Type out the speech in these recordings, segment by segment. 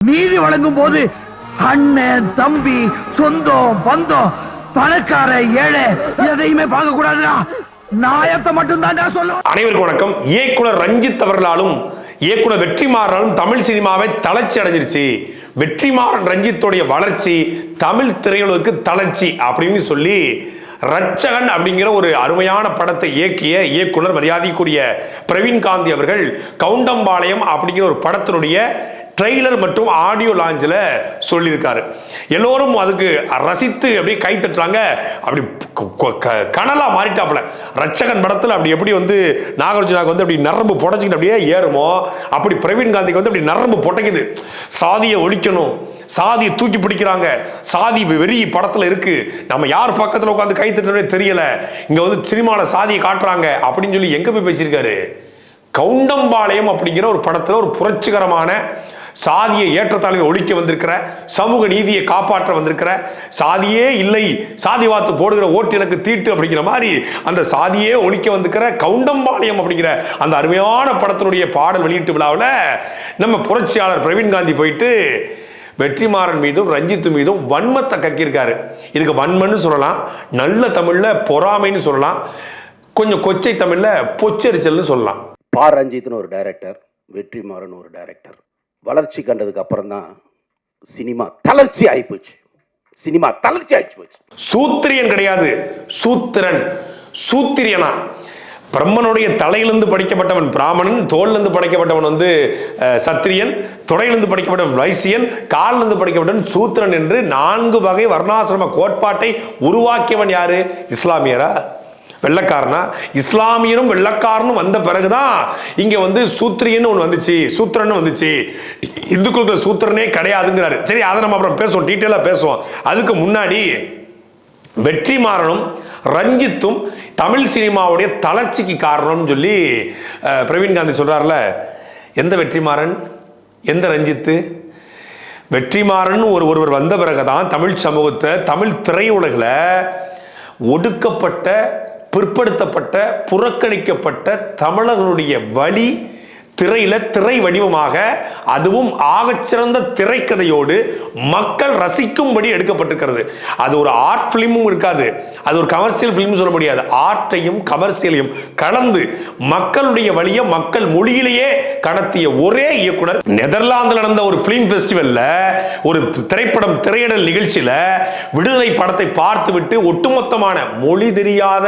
நீதி வழங்கும் போது அண்ணன் தம்பி சொந்தம் பந்தம் பணக்கார ஏழை எதையுமே பார்க்க கூடாதுடா நாயத்தை மட்டும்தான் அனைவருக்கும் வணக்கம். இயக்குனர் ரஞ்சித் அவர்களாலும் இயக்குனர் வெற்றிமாறனாலும் தமிழ் சினிமாவை தளர்ச்சி அடைஞ்சிருச்சு. வெற்றிமாறன் ரஞ்சித்துடைய வளர்ச்சி தமிழ் திரையுலகுக்கு தளர்ச்சி அப்படின்னு சொல்லி ரட்சகன் அப்படிங்கிற ஒரு அருமையான படத்தை இயக்கிய இயக்குனர் மரியாதைக்குரிய பிரவீன் காந்தி அவர்கள் கவுண்டம்பாளையம் அப்படிங்கிற ஒரு படத்தினுடைய ட்ரெய்லர் மற்றும் ஆடியோ லாஞ்சில் சொல்லியிருக்காரு. எல்லோரும் அதுக்கு ரசித்து அப்படியே கை தட்டுறாங்க. அப்படி கனலாக மாறிட்டாப்புல. ரட்சகன் படத்தில் அப்படி எப்படி வந்து நாகார்ஜுனாக்கு வந்து அப்படி நரம்பு புடச்சிக்கிட்டு அப்படியே ஏறுமோ அப்படி பிரவீன் காந்திக்கு வந்து அப்படி நரம்பு புடைக்குது. சாதியை ஒழிக்கணும் சாதியை தூக்கி பிடிக்கிறாங்க சாதி வெறி படத்தில் இருக்கு. நம்ம யார் பக்கத்தில் உட்காந்து கை தட்டுறதே தெரியல. இங்கே வந்து சினிமாவில் சாதியை காட்டுறாங்க அப்படின்னு சொல்லி எங்கே போய் பேசியிருக்காரு? கவுண்டம்பாளையம் அப்படிங்கிற ஒரு படத்தில் ஒரு புரட்சிகரமான சாதியை ஏற்றத்தாழ்வை ஒழிக்க வந்திருக்கிற சமூக நீதியை காப்பாற்ற வந்திருக்கிற சாதியே இல்லை சாதி வாத்து போடுகிற ஓட்டு எனக்கு தீட்டு அப்படிங்கிற மாதிரி அந்த சாதியே ஒழிக்க வந்திருக்கிற கவுண்டம்பாளையம் அப்படிங்கிற அந்த அருமையான படத்தினுடைய பாடல் வெளியீட்டு விழாவில் நம்ம புரட்சியாளர் பிரவீன் காந்தி போயிட்டு வெற்றிமாறன் மீதும் ரஞ்சித் மீதும் வன்மத்தை கக்கியிருக்காரு. இதுக்கு வன்மன்னு சொல்லலாம் நல்ல தமிழில் பொறாமைன்னு சொல்லலாம் கொஞ்சம் கொச்சை தமிழில் பொச்சரிச்சல்னு சொல்லலாம். பா ரஞ்சித்னு ஒரு டைரக்டர் வெற்றிமாறன் ஒரு டைரக்டர் வளர்ச்சி கண்டதுக்கு அப்புறம் தான் சினிமா தளர்ச்சி ஆகிப்போச்சு சினிமா தளர்ச்சி ஆயிடுச்சு போச்சு. சூத்திரியன் கிடையாது சூத்திரன் சூத்திரியனா? பிரம்மனுடைய தலையிலிருந்து படைக்கப்பட்டவன் பிராமணன் தோளிலிருந்து படைக்கப்பட்டவன் வந்து சத்திரியன் தொடையிலிருந்து படிக்கப்பட்டவன் வைசியன் காலிலிருந்து படைக்கப்பட்டவன் சூத்திரன் என்று நான்கு வகை வர்ணாசிரம கோட்பாட்டை உருவாக்கியவன் யாரு? இஸ்லாமியரா? வெள்ளக்காரனா? இஸ்லாமியரும் வெள்ளக்காரனும் வந்த பிறகுதான் இங்க வந்து சூத்ரின்னு ஒன்று வந்துச்சு. சூத்திரன்னு வந்துச்சு. இந்துக்களுக்கு சூத்திரனே கிடையாதுங்கிறாரு. சரி அதை நம்ம அப்புறம் பேசுவோம். டீட்டெயிலாக பேசுவோம். அதுக்கு முன்னாடி வெற்றிமாறனும் ரஞ்சித்தும் தமிழ் சினிமாவுடைய தளர்ச்சிக்கு காரணம்னு சொல்லி பிரவீன் காந்தி சொல்றாருல எந்த வெற்றிமாறன்? எந்த ரஞ்சித்து? வெற்றிமாறன் ஒரு ஒருவர் வந்த பிறகு தான் தமிழ் சமூகத்தை தமிழ் திரையுலகில் ஒடுக்கப்பட்ட பிற்படுத்தப்பட்ட புறக்கணிக்கப்பட்ட தமிழர்களுடைய வழி திரையில திரை வடிவமாக அதுவும் ஆகச்சிறந்த திரைக்கதையோடு மக்கள் ரசிக்கும்படி எடுக்கப்பட்டிருக்கிறது. அது ஒரு ஆர்ட் ஃபிலிமும் இருக்காது. அது ஒரு கமர்ஷியல் ஃபிலிம் சொல்ல முடியாது. ஆர்ட்டையும் கமர்ஷியலையும் கலந்து மக்களுடைய வழியை மக்கள் மொழியிலேயே கடத்திய ஒரே இயக்குனர். நெதர்லாந்தில் நடந்த ஒரு ஃபிலிம் ஃபெஸ்டிவல்ல ஒரு திரைப்படம் திரையிடல் நிகழ்ச்சியில விடுதலை படத்தை பார்த்துவிட்டு ஒட்டுமொத்தமான மொழி தெரியாத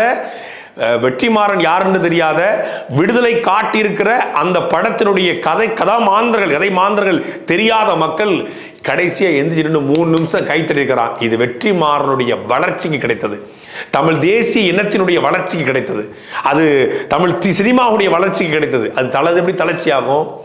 வெற்றிமாறன் யாருன்னு தெரியாத விடுதலை காட்டியிருக்கிற அந்த படத்தினுடைய கதை கதாமாந்தர்கள் கதை மாந்தர்கள் தெரியாத மக்கள் கடைசியாக எந்திரிச்சு நின்று மூணு நிமிஷம் கைத்தடிக்கிறான். இது வெற்றிமாறனுடைய வளர்ச்சிக்கு கிடைத்தது. தமிழ் தேசிய இனத்தினுடைய வளர்ச்சிக்கு கிடைத்தது. அது தமிழ் தி- சினிமாவுடைய வளர்ச்சிக்கு கிடைத்தது. அது தலது எப்படி தளர்ச்சியாகும்?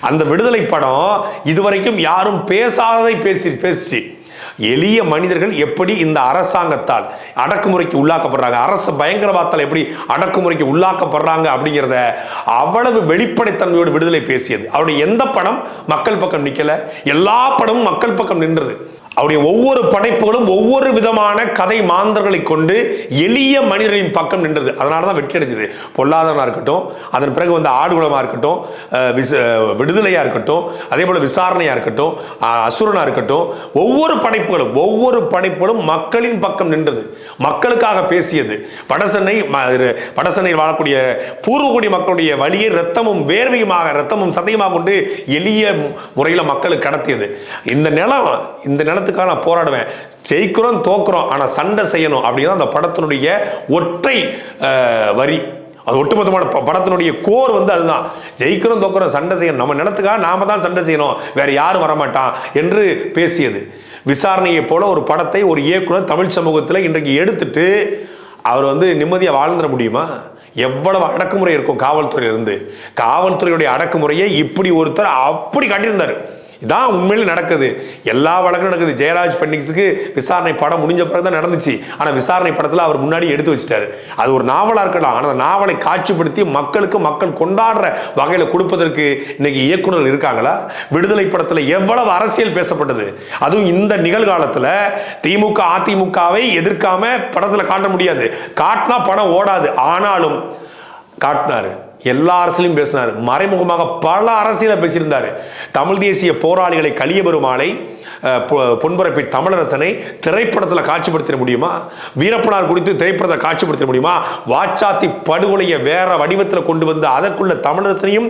அந்த விடுதலை படம் இதுவரைக்கும் யாரும் பேசாததை பேசி பேசிச்சு. எளிய மனிதர்கள் எப்படி இந்த அரசாங்கத்தால் அடக்குமுறைக்கு உள்ளாக்கப்படுறாங்க? அரசு பயங்கரவாதத்தால் எப்படி அடக்குமுறைக்கு உள்ளாக்கப்படுறாங்க அப்படிங்கிறத அவ்வளவு வெளிப்படைத்தன்மையோடு விடுதலை பேசியது. அவருடைய எந்த படம் மக்கள் பக்கம் நிற்கலை எல்லா படமும் மக்கள் பக்கம் நின்றது. அவருடைய ஒவ்வொரு படைப்புகளும் ஒவ்வொரு விதமான கதை மாந்தர்களை கொண்டு எளிய மனிதர்களின் பக்கம் நின்றது. அதனால தான் வெற்றி அடைஞ்சது. பொல்லாதவனாக இருக்கட்டும் அதன் பிறகு வந்து ஆடுகுளமாக இருக்கட்டும் அஹ் விச- இருக்கட்டும் அதே போல் விசாரணையாக இருக்கட்டும் அசுரனாக இருக்கட்டும் ஒவ்வொரு படைப்புகளும் ஒவ்வொரு படைப்புகளும் மக்களின் பக்கம் நின்றது. மக்களுக்காக பேசியது. வடசென்னை வடசென்னையில் வாழக்கூடிய பூர்வகுடி மக்களுடைய வழியை ரத்தமும் வேர்வையுமாக ரத்தமும் சதையுமாக கொண்டு எளிய முறையில் மக்களுக்கு கடத்தியது. இந்த நிலம் இந்த இடத்துக்காக நான் போராடுவேன். ஜெயிக்கிறோம் தோக்குறோம் ஆனால் சண்டை செய்யணும் அப்படின்னா அந்த படத்தினுடைய ஒற்றை வரி. அது ஒட்டுமொத்தமான ப- படத்தினுடைய கோர் வந்து அதுதான். ஜெயிக்கிறோம் தோக்குறோம் சண்டை செய்யணும். நம்ம நிலத்துக்காக நாம தான் சண்டை செய்யணும். வேற யாரும் வரமாட்டான் என்று பேசியது. விசாரணையை போல ஒரு படத்தை ஒரு இயக்குனர் தமிழ் சமூகத்தில் இன்றைக்கு எடுத்துட்டு அவர் வந்து நிம்மதியாக வாழ்ந்துட முடியுமா? எவ்வளவு அடக்குமுறை இருக்கும் காவல்துறையிலிருந்து. காவல்துறையுடைய அடக்குமுறையை இப்படி ஒருத்தர் அப்படி காட்டியிருந்தார். இதான் உண்மையில் நடக்குது. எல்லா வழக்கும் நடக்குது. ஜெயராஜ் பென்னிக்ஸுக்கு விசாரணை படம் முடிஞ்ச பிறகு தான் நடந்துச்சு. ஆனால் விசாரணை படத்தில் அவர் முன்னாடி எடுத்து வச்சிட்டாரு. அது ஒரு நாவலாக இருக்கலாம். ஆனால் அந்த நாவலை காட்சிப்படுத்தி மக்களுக்கு மக்கள் கொண்டாடுற வகையில் கொடுப்பதற்கு இன்னைக்கு இயக்குநர்கள் இருக்காங்களா? விடுதலை படத்தில் எவ்வளவு அரசியல் பேசப்பட்டது? அதுவும் இந்த நிகழ்காலத்தில் திமுக அதிமுகவை எதிர்க்காம படத்தில் காட்ட முடியாது. காட்டினா படம் ஓடாது. ஆனாலும் காட்டினாரு. எல்லா அரசியலையும் பேசினார். மறைமுகமாக பல அரசியலை பேசியிருந்தார். தமிழ் தேசிய போராளிகளை கலியபெருமாளை பொ- பொன்பரப்பி தமிழரசனை திரைப்படத்தில் காட்சிப்படுத்த முடியுமா? வீரப்பனார் குறித்து திரைப்படத்தை காட்சிப்படுத்த முடியுமா? வாச்சாத்தி படுகொலையை வேற வடிவத்தில் கொண்டு வந்து அதற்குள்ள தமிழரசனையும்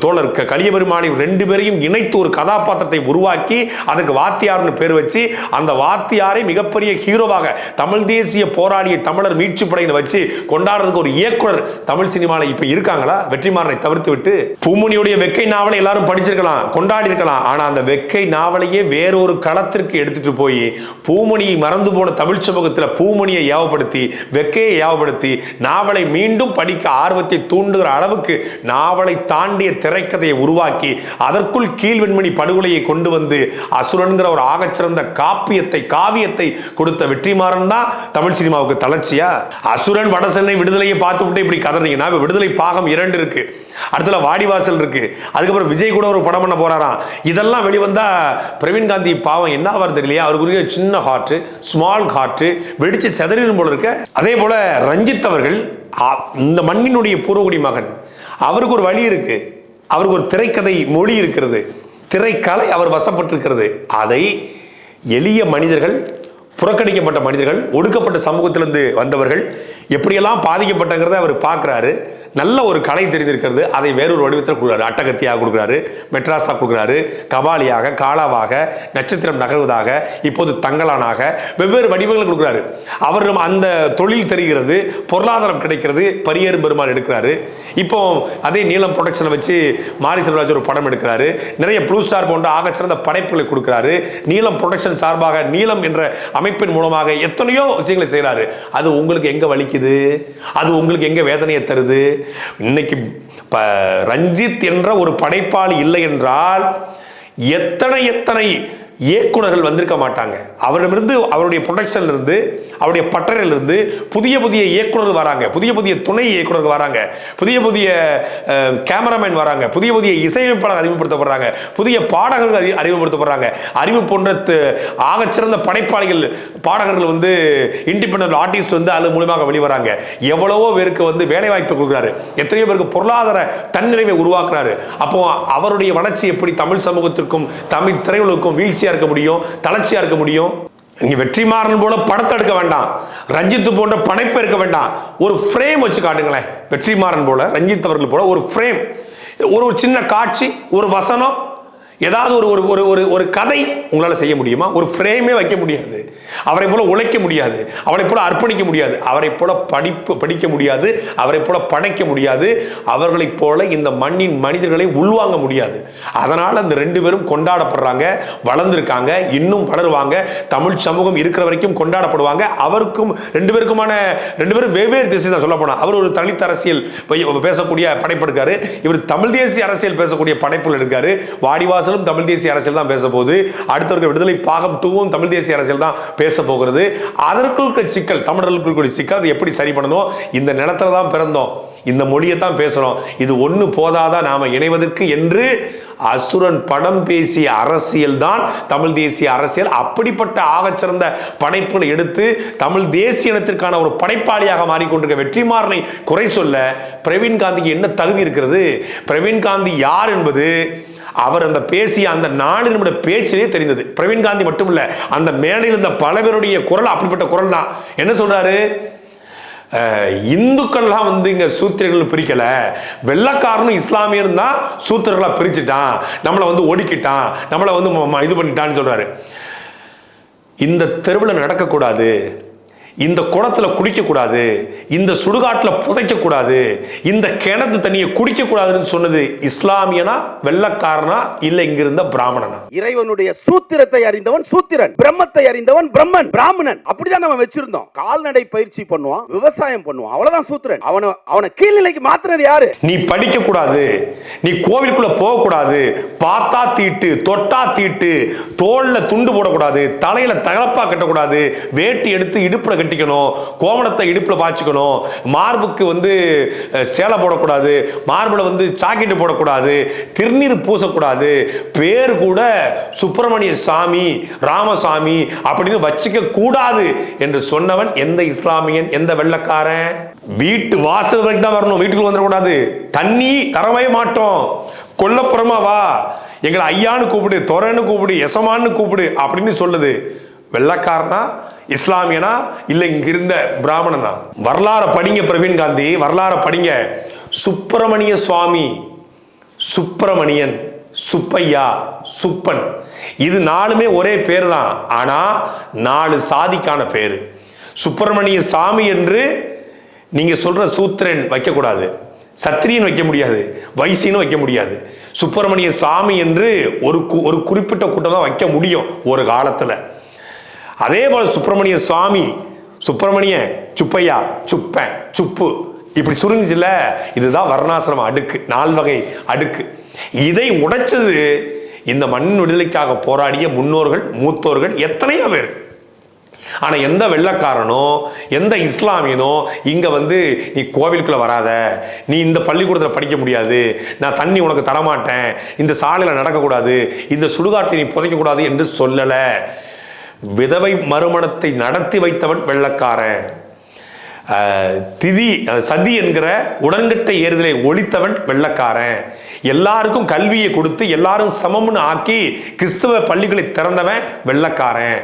தோழர் கலியபெருமானை ரெண்டு பேரையும் இணைத்து ஒரு கதாபாத்திரத்தை உருவாக்கி அதுக்கு வாத்தியார்னு பேர் வச்சு அந்த வாத்தியாரை மிகப்பெரிய ஹீரோவாக தமிழ் தேசிய போராளியை தமிழர் மீட்சி படையின வச்சு கொண்டாடுறதுக்கு ஒரு இயக்குனர் தமிழ் சினிமாவில் இப்போ இருக்காங்களா? வெற்றிமாறனை தவிர்த்து விட்டு பூமணியுடைய வெக்கை நாவலை எல்லாரும் படிச்சிருக்கலாம் கொண்டாடி இருக்கலாம் ஆனால் அந்த வெக்கை நாவலையே வேறொரு களத்திற்கு எடுத்துட்டு போய் பூமணியை மறந்து போன தமிழ் சமூகத்தில் பூமணியை யாவப்படுத்தி வெக்கையை யாவப்படுத்தி நாவலை மீண்டும் படிக்க ஆர்வத்தை தூண்டுகிற அளவுக்கு நாவலை தாண்டிய திரைக்கதையை உருவாக்கி அதற்குள் கீழ்வெண்மணி படுகொலையை கொண்டு வந்து அசுரன்கிற ஒரு ஆகச்சிறந்த காப்பியத்தை காவியத்தை கொடுத்த வெற்றிமாறன் தான் தமிழ் சினிமாவுக்கு தளர்ச்சியா? அசுரன் வடசென்னை விடுதலையை பார்த்து விட்டு இப்படி கதறீங்கன்னா விடுதலை பாகம் இரண்டு இருக்கு. அடுத்தல வாடிவாசல் இருக்கு. அதுக்கப்புறம் விஜய் கூட ஒரு படம் பண்ண போறாராம். இதெல்லாம் வெளிவந்தா பிரவீன் காந்தி பாவம் என்ன ஆவார் தெரியலையா? அவருக்குரிய சின்ன ஹார்ட் ஸ்மால் ஹார்ட் வெடிச்சு செதறிடும் போல இருக்க. அதே போல ரஞ்சித் அவர்கள் இந்த மண்ணினுடைய பூர்வகுடி மகன். அவருக்கு ஒரு வழி இருக்கு. அவருக்கு ஒரு திரைக்கதை மொழி இருக்கிறது. திரைக்கலை அவர் வசப்பட்டிருக்கிறது. அதை எளிய மனிதர்கள் புறக்கணிக்கப்பட்ட மனிதர்கள் ஒடுக்கப்பட்ட சமூகத்திலிருந்து வந்தவர்கள் எப்படியெல்லாம் பாதிக்கப்பட்டங்கிறத அவர் பார்க்குறாரு. நல்ல ஒரு கலை தெரிந்திருக்கிறது. அதை வேறொரு வடிவத்தில் கொடுக்குறாரு. அட்டகத்தியாக கொடுக்குறாரு மெட்ராஸாக கொடுக்குறாரு கபாலியாக காலாவாக நட்சத்திரம் நகர்வதாக இப்போது தங்கலானாக வெவ்வேறு வடிவங்கள் கொடுக்குறாரு. அவர் அந்த தொழில் தெரிகிறது பொருளாதாரம் கிடைக்கிறது பரியேறும் பெருமாள் எடுக்கிறாரு. இப்போ அதே நீளம் ப்ரொடக்ஷனை வச்சு மாரி செல்வராஜ் ஒரு படம் எடுக்கிறாரு. நிறைய ப்ளூ ஸ்டார் போன்ற ஆகச்சிறந்த படைப்புகளை கொடுக்கிறாரு. நீளம் ப்ரொடக்ஷன் சார்பாக நீளம் என்ற அமைப்பின் மூலமாக எத்தனையோ விஷயங்களை செய்கிறாரு அது உங்களுக்கு எங்கே வலிக்குது? அது உங்களுக்கு எங்கே வேதனையை தருது? இன்னைக்கு ப- ரஞ்சித் என்ற ஒரு படைப்பாளி இல்லை என்றால் எத்தனை எத்தனை இயக்குனர்கள் வந்திருக்க மாட்டாங்க. அவரிடமிருந்து அவருடைய ப்ரொடக்ஷன்ல இருந்து அவருடைய பட்டறையில இருந்து புதிய புதிய இயக்குநர்கள் வராங்க. புதிய புதிய துணை இயக்குநர்கள் வராங்க. புதிய புதிய கேமராமேன் வராங்க. புதிய புதிய இசையமைப்பாளர் அறிமுகப்படுத்தப்படுறாங்க. புதிய பாடகர்கள் அறி- அறிமுகப்படுத்தப்படுறாங்க. அறிவு போன்ற ஆகச்சிறந்த படைப்பாளிகள் பாடகர்கள் வந்து இண்டிபெண்ட் ஆர்டிஸ்ட் வந்து அது மூலியமாக வெளிவராங்க. எவ்வளவோ பேருக்கு வந்து வேலை வாய்ப்பு கொடுக்குறாரு. எத்தனையோ பேருக்கு பொருளாதார தன்னிறைவை உருவாக்குறாரு. அப்போ அவருடைய வளர்ச்சி எப்படி தமிழ் சமூகத்திற்கும் தமிழ் திரையுலகுக்கும் வீழ்ச்சியா இருக்க முடியும் தளர்ச்சியா இருக்க முடியும். நீங்க வெற்றிமாறன் போல படத்தை எடுக்க வேண்டாம். ரஞ்சித் போன்ற படைப்பு இருக்க வேண்டாம். ஒரு ஃப்ரேம் வச்சு காட்டுங்களேன். வெற்றிமாறன் போல ரஞ்சித் அவர்கள் போல ஒரு ஃப்ரேம் ஒரு ஒரு சின்ன காட்சி ஒரு வசனம் ஏதாவது ஒரு ஒரு ஒரு ஒரு ஒரு கதை உங்களால் செய்ய முடியுமா? ஒரு ஃப்ரேமே வைக்க முடியாது. அவரை போல உழைக்க முடியாது. அவரை போல அர்ப்பணிக்க முடியாது. அவரை போல படிப்பு படிக்க முடியாது. அவரை போல படைக்க முடியாது. அவர்களைப் போல இந்த மண்ணின் மனிதர்களை உள்வாங்க முடியாது. அதனால் அந்த ரெண்டு பேரும் கொண்டாடப்படுறாங்க வளர்ந்துருக்காங்க இன்னும் வளருவாங்க. தமிழ் சமூகம் இருக்கிற வரைக்கும் கொண்டாடப்படுவாங்க. அவருக்கும் ரெண்டு பேருக்குமான ரெண்டு பேரும் வெவ்வேறு திசை தான் சொல்ல போனால் அவர் ஒரு தலித் அரசியல் பேசக்கூடிய படைப்பு இருக்காரு இவர் தமிழ் தேசிய அரசியல் பேசக்கூடிய படைப்புகள் இருக்காரு. வாடிவாசலும் தமிழ் தேசிய அரசியல் தான் பேச போகுது அடுத்தவர்கள் விடுதலை பாகம் டூவும் தமிழ் தேசிய அரசியல் தான் பேச போகிறது அதற்குள் இருக்கிற சிக்கல் தமிழர்களுக்கு சிக்கல் அதை எப்படி சரி பண்ணணும்? இந்த நிலத்தில் தான் பிறந்தோம். இந்த மொழியை தான் பேசுறோம். இது ஒண்ணு போதாதா நாம் இணைவதற்கு என்று அசுரன் படம் பேசிய அரசியல் தான் தமிழ் தேசிய அரசியல். அப்படிப்பட்ட ஆகச்சிறந்த படைப்புகளை எடுத்து தமிழ் தேசிய இனத்திற்கான ஒரு படைப்பாளியாக மாறிக்கொண்டிருக்க வெற்றிமாறனை குறை சொல்ல பிரவீன் காந்திக்கு என்ன தகுதி இருக்கிறது? பிரவீன் காந்தி யார் என்பது அவர் அந்த பேசிய அந்த நாலு நிமிட பேச்சிலே தெரிந்தது. பிரவீன் காந்தி மட்டுமில்ல அந்த மேடையில் இருந்த பல பேருடைய குரல் அப்படிப்பட்ட குரல் தான். என்ன சொல்றாரு? இந்துக்கள்லாம் வந்து இங்கே சூத்திரர்கள் பிரிக்கலை. வெள்ளக்காரனும் இஸ்லாமியரும் தான் சூத்திரர்களாக பிரிச்சுட்டான். நம்மளை வந்து ஒடுக்கிட்டான். நம்மளை வந்து ம- இது பண்ணிட்டான்னு சொல்கிறாரு இந்த தெருவில் நடக்கக்கூடாது. இந்த குளத்துல குளிக்கக்கூடாது இந்த சுடுகாட்டில் புதைக்கக்கூடாது இந்த கிணத்து தண்ணியை குடிக்கக்கூடாதுன்னு சொன்னது இஸ்லாமியனா வெள்ளக்காரனா இல்லை இங்கிருந்த பிராமணனா? இறைவனுடைய சூத்திரத்தை அறிந்தவன் சூத்திரன் பிரம்மத்தை அறிந்தவன் பிரம்மன் பிராமணன். அப்படிதான் நம்ம வச்சிருந்தோம். கால்நடை பயிற்சி பண்ணுவான் விவசாயம் பண்ணுவான் அவ்வளவுதான் சூத்திரன். அவனை அவனை கீழ்நிலைக்கு மாத்துறது யாரு? நீ படிக்க கூடாது நீ கோவிலுக்குள்ள போக கூடாது பார்த்தா தீட்டு தொட்டா தீட்டு தோல்ல துண்டு போடக்கூடாது தலையில தகலப்பா கட்டக்கூடாது வேட்டி எடுத்து இடுப்புல கட்டிக்கணும் கோமணத்தை இடுப்பில் பாய்ச்சிக்கணும் மார்புக்கு வந்து சேலை போடக்கூடாது மார்பில் வந்து சாக்கெட்டு போடக்கூடாது திருநீர் பூசக்கூடாது பேர் கூட சுப்பிரமணிய சாமி ராமசாமி அப்படின்னு வச்சுக்க கூடாது என்று சொன்னவன் எந்த இஸ்லாமியன் எந்த வெள்ளக்காரன்? வீட்டு வாசல் வரைக்கும் தான் வரணும் வீட்டுக்குள்ள வந்துடக்கூடாது. தண்ணி தரவே மாட்டோம். கொல்லப்புறமா வா. எங்களை ஐயான்னு கூப்பிடு தொரன்னு கூப்பிடு எசமான்னு கூப்பிடு அப்படின்னு சொல்லுது. வெள்ளக்காரனா? இஸ்லாமியனா? இல்ல இங்க இருந்த பிராமணனா? வரலாறு படிங்க பிரவீன் காந்தி. வரலாறு படிங்க. சுப்பிரமணிய சுவாமி சுப்பிரமணியன் சுப்பையா சுப்பன். இது நாலுமே ஒரே பேர் தான் ஆனா நாலு சாதிக்கான பேர். சுப்பிரமணிய சாமி என்று நீங்க சொல்ற சூத்திரன் வைக்கக்கூடாது. சத்திரியன் வைக்க முடியாது. வைசின்னு வைக்க முடியாது. சுப்பிரமணிய சாமி என்று ஒரு கு- ஒரு குறிப்பிட்ட கூட்டம் தான் வைக்க முடியும் ஒரு காலத்துல. அதே போல சுப்பிரமணிய சுவாமி சுப்பிரமணிய சுப்பையா சுப்பேன் சுப்பு. இப்படி சுருங்குச்சுல இதுதான் வர்ணாசிரம அடுக்கு. நால் வகை அடுக்கு. இதை உடைச்சது இந்த மண் விடுதலைக்காக போராடிய முன்னோர்கள் மூத்தோர்கள் எத்தனையோ பேர். ஆனால் எந்த வெள்ளக்காரனோ எந்த இஸ்லாமியனோ இங்கே வந்து நீ கோவிலுக்குள்ளே வராத. நீ இந்த பள்ளிக்கூடத்தில் படிக்க முடியாது. நான் தண்ணி உனக்கு தரமாட்டேன். இந்த சாலையில் நடக்கக்கூடாது. இந்த சுடுகாட்டை நீ புதைக்கக்கூடாது என்று சொல்லலை. விதவை மறுமணத்தை நடத்தி வைத்தவன் வெள்ளக்காரன். திதி சதி என்கிற உடன்கட்டை ஏறுதலை ஒழித்தவன் வெள்ளக்காரன். எல்லாருக்கும் கல்வியை கொடுத்து எல்லாரும் சமம்னு ஆக்கி கிறிஸ்தவ பள்ளிகளை திறந்தவன் வெள்ளக்காரன்.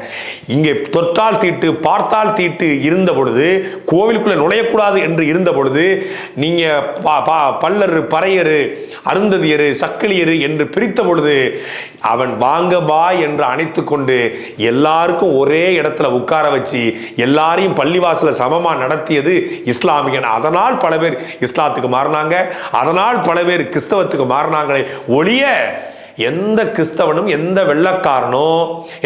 இங்கே தொட்டால் தீட்டு பார்த்தால் தீட்டு இருந்த பொழுது கோவிலுக்குள்ளே நுழையக்கூடாது என்று இருந்த பொழுது நீங்கள் பா- பறையர் பல்லரு பறையரு அருந்ததியரு சக்கிலியரு என்று பிரித்த பொழுது அவன் வாங்க பா என்று அணைத்து கொண்டு எல்லாருக்கும் ஒரே இடத்துல உட்கார வச்சு எல்லாரையும் பள்ளிவாசல சமமா நடத்தியது இஸ்லாமியன். அதனால் பல பேர் இஸ்லாத்துக்கு மாறினாங்க. அதனால் பல பேர் கிறிஸ்தவத்துக்கு மாறினாங்களே ஒழிய எந்த கிறிஸ்தவனும் எந்த வெள்ளக்காரனோ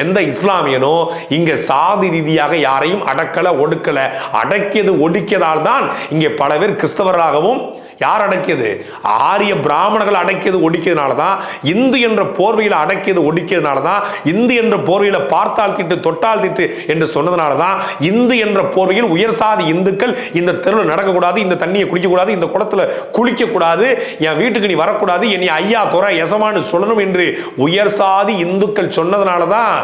எந்த இஸ்லாமியனோ இங்கே சாதி ரீதியாக யாரையும் அடக்கலை ஒடுக்கலை அடக்கியது ஒடுக்கியதால் தான் இங்கே பல பேர் கிறிஸ்தவராகவும் யார் அடக்கியது? ஆரிய பிராமணர்கள் அடக்கியது ஒடுக்கியதுனால தான் இந்து என்ற போர்வையில் அடக்கியது ஒடுக்கியதுனால தான் இந்து என்ற போர்வையில் பார்த்தால் திட்டு தொட்டால் திட்டு என்று சொன்னதுனால தான் இந்து என்ற போர்வையில் உயர் சாதி இந்துக்கள் இந்த தெருவில் நடக்கக்கூடாது இந்த தண்ணியை குடிக்கக்கூடாது இந்த குளத்தில் குளிக்கக்கூடாது என் வீட்டுக்கு நீ வரக்கூடாது என்னை ஐயா துறை எசமான்னு சொல்லணும் என்று உயர் சாதி இந்துக்கள் சொன்னதுனால தான்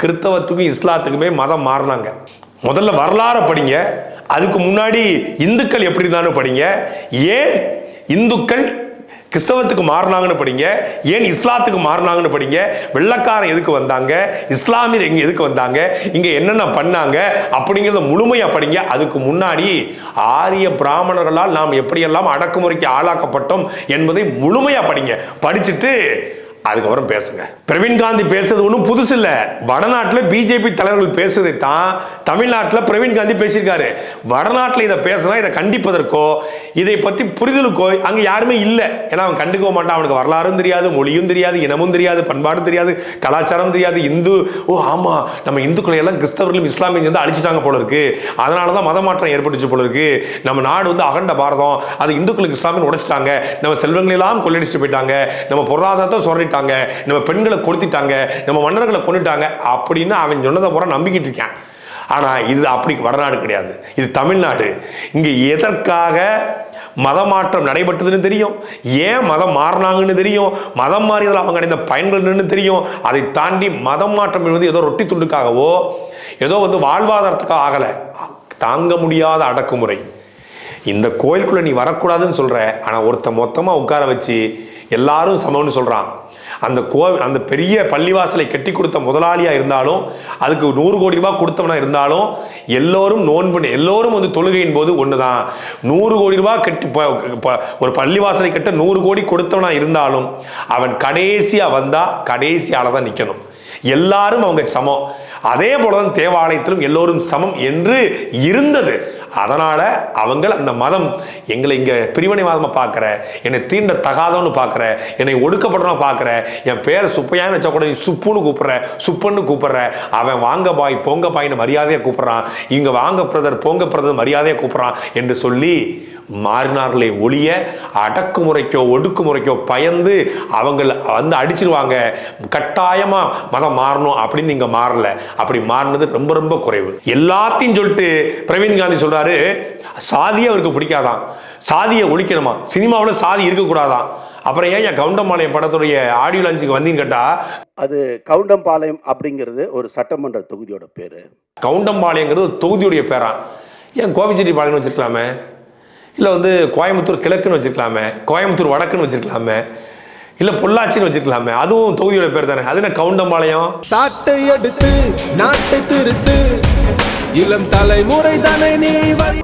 கிறிஸ்தவத்துக்கும் இஸ்லாத்துக்குமே மதம் மாறினாங்க. முதல்ல வரலாறு படிங்க. அதுக்கு முன்னாடி இந்துக்கள் எப்படி இருந்தாலும் படிங்க? ஏன் இந்துக்கள் கிறிஸ்தவத்துக்கு மாறினாங்கன்னு படிங்க? ஏன் இஸ்லாத்துக்கு மாறினாங்கன்னு படிங்க? வெள்ளக்காரன் எதுக்கு வந்தாங்க? இஸ்லாமியர் எங்கே எதுக்கு வந்தாங்க? இங்கே என்னென்ன பண்ணாங்க? அப்படிங்கிறத முழுமையாக படிங்க. அதுக்கு முன்னாடி ஆரிய பிராமணர்களால் நாம் எப்படியெல்லாம் அடக்குமுறைக்கு ஆளாக்கப்பட்டோம் என்பதை முழுமையாக படிங்க. படிச்சுட்டு அதுக்கப்புறம் பேசுங்க. பிரவீன் காந்தி பேசுறது ஒன்றும் புதுசு இல்லை. வடநாட்டில் பிஜேபி தலைவர்கள் பேசுவதை தான் தமிழ்நாட்டில் பிரவீன் காந்தி பேசியிருக்காரு. வடநாட்டில் இதை பேசுனா இதை கண்டிப்பதற்கோ இதை பற்றி புரிதலுக்கோ அங்கே யாருமே இல்லை. ஏன்னா அவன் கண்டுக்க மாட்டான். அவனுக்கு வரலாறும் தெரியாது மொழியும் தெரியாது இனமும் தெரியாது பண்பாடும் தெரியாது கலாச்சாரம் தெரியாது. இந்து ஓ ஆமாம் நம்ம இந்துக்களை எல்லாம் கிறிஸ்தவர்களும் இஸ்லாமியும் வந்து அழிச்சிட்டாங்க போல இருக்கு. அதனால தான் மத மாற்றம் ஏற்பட்டுச்சு போல இருக்கு. நம்ம நாடு வந்து அகண்ட பாரதம். அது இந்துக்களுக்கு இஸ்லாமியும் உடைச்சிட்டாங்க. நம்ம செல்வங்களை எல்லாம் போயிட்டாங்க. நம்ம பொருளாதாரத்தை பண்ணிட்டாங்க நம்ம பெண்களை கொளுத்திட்டாங்க நம்ம மன்னர்களை கொண்டுட்டாங்க அப்படின்னு அவன் சொன்னதை பூரா நம்பிக்கிட்டு இருக்கான். ஆனா இது அப்படி வடநாடு கிடையாது. இது தமிழ்நாடு. இங்க எதற்காக மதமாற்றம் நடைபெற்றதுன்னு தெரியும். ஏன் மதம் மாறினாங்கன்னு தெரியும். மதம் மாறியதில் அவங்க அடைந்த பயன்கள்னு தெரியும். அதை தாண்டி மதம் மாற்றம் என்பது ஏதோ ரொட்டி துண்டுக்காகவோ ஏதோ வந்து வாழ்வாதாரத்துக்காக ஆகலை. தாங்க முடியாத அடக்குமுறை. இந்த கோயிலுக்குள்ள நீ வரக்கூடாதுன்னு சொல்ற. ஆனா ஒருத்தன் மொத்தமா உட்கார வச்சு எல்லாரும் சமம்னு சொல்றான். அந்த கோவில் அந்த பெரிய பள்ளிவாசலை கட்டி கொடுத்த முதலாளியாக இருந்தாலும் அதுக்கு நூறு கோடி ரூபாய் கொடுத்தவனா இருந்தாலும் எல்லோரும் நோன்பு எல்லோரும் வந்து தொழுகையின் போது ஒன்று தான் நூறு கோடி ரூபாய் கட்டி ஒரு பள்ளிவாசலை கட்ட நூறு கோடி கொடுத்தவனா இருந்தாலும் அவன் கடைசியாக வந்தால் கடைசியால் தான் நிற்கணும் எல்லாரும் அவங்க சமம். அதே போலதான் தேவாலயத்திலும் எல்லோரும் சமம் என்று இருந்தது. அதனால அவங்கள் அந்த மதம் எங்களை இங்க பிரிவினைவாதமா பார்க்குற என்னை தீண்ட தகாதவன்னு பார்க்குற என்னை ஒடுக்கப்படுறவன் பார்க்குற என் பேரை சுப்பையான்னு வச்சா கூட நீ சுப்புன்னு கூப்பிடுற சுப்புன்னு கூப்பிடுற அவன் வாங்க பாய் போங்க பாயின்னு மரியாதையை கூப்பிடுறான். இங்க வாங்க பிரதர் போங்க பிரதர் மரியாதையை கூப்பிடுறான் என்று சொல்லி மாறினார்களே ஒழிய அடக்குமுறைக்கோ ஒடுக்குமுறைக்கோ பயந்து அவங்கள வந்து அடிச்சிருவாங்க. கட்டாயமா மதம் மாறணும் அப்படின்னு நீங்க மாறல. அப்படி மாறினது ரொம்ப ரொம்ப குறைவு. எல்லாத்தையும் சொல்லிட்டு பிரவீன் காந்தி சொல்றாரு சாதியே அவருக்கு பிடிக்காதான். சாதியை ஒழிக்கணுமா? சினிமாவில் சாதி இருக்கக்கூடாதான். அப்புறம் ஏன் என் கவுண்டம்பாளையம் படத்துடைய ஆடியோ லான்ச்சுக்கு வந்தீங்கன்னு கேட்டா அது கவுண்டம்பாளையம் அப்படிங்கிறது ஒரு சட்டமன்ற தொகுதியோட பேரு. கவுண்டம்பாளையங்கிறது ஒரு தொகுதியுடைய பேரா? ஏன் கோபிச்செட்டிப்பாளையம்னு வச்சிருக்கலாமே? இல்லை வந்து கோயம்புத்தூர் கிழக்குன்னு வச்சுருக்கலாமே கோயம்புத்தூர் வடக்குன்னு வச்சுருக்கலாமே இல்ல பொள்ளாச்சின்னு வச்சிருக்கலாமே அதுவும் தொகுதியோட பேர் தானே அது என்ன கவுண்டம்பாளையம்? சாட்டை எடுத்து நாட்டை திருத்து இளம் தலைமுறை தானே நீ